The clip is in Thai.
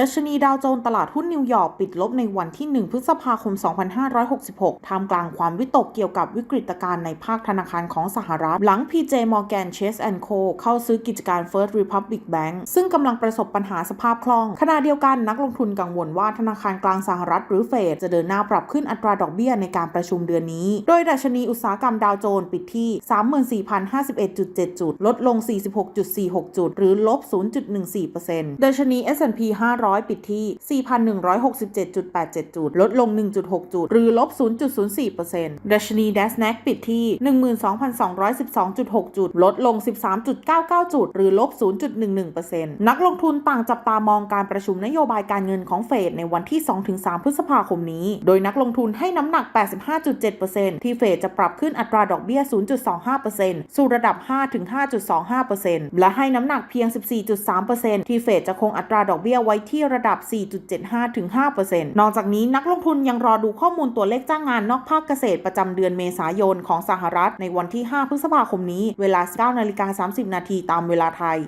ดัชนีดาวโจนส์ตลาดหุ้นนิวยอร์กปิดลบในวันที่ 1 พฤษภาคม 2566 ท่ามกลางความวิตกเกี่ยวกับวิกฤตการณ์ในภาคธนาคารของสหรัฐ หลัง PJ Morgan Chase Co เข้าซื้อกิจการ First Republic Bank ซึ่งกำลังประสบปัญหาสภาพคล่อง ขณะเดียวกันนักลงทุนกังวลว่าธนาคารกลางสหรัฐหรือเฟดจะเดินหน้าปรับขึ้นอัตราดอกเบี้ยในการประชุมเดือนนี้ โดยดัชนีอุตสาหกรรมดาวโจนส์ปิดที่ 34,051.7 จุด ลดลง 46.46 จุด หรือลบ 0.14%ดัชนี S&P 500 500 ปิดที่ 4,167.87 จุด ลดลง 1.6 จุด หรือลบ 0.04%ดัชนี NASDAQ ปิดที่ 12,212.6 จุด ลดลง 13.99 จุด หรือลบ 0.11%นักลงทุนต่างจับตามองการประชุมนโยบายการเงินของเฟดในวันที่ 2-3 พฤษภาคมนี้ โดยนักลงทุนให้น้ำหนัก 85.7%ที่เฟดจะปรับขึ้นอัตราดอกเบี้ย 0.25%สู่ระดับ 5-5.25%และให้น้ำหนักเพียง 14.3%ที่เฟดจะคงอัตราดอกเบี้ยไว้ที่ที่ระดับ 4.75 ถึง 5%นอกจากนี้นักลงทุนยังรอดูข้อมูลตัวเลขจ้างงานนอกภาคเกษตรประจำเดือนเมษายนของสหรัฐในวันที่ 5 พฤษภาคมนี้ เวลา 9นาฬิกา30 นาทีตามเวลาไทย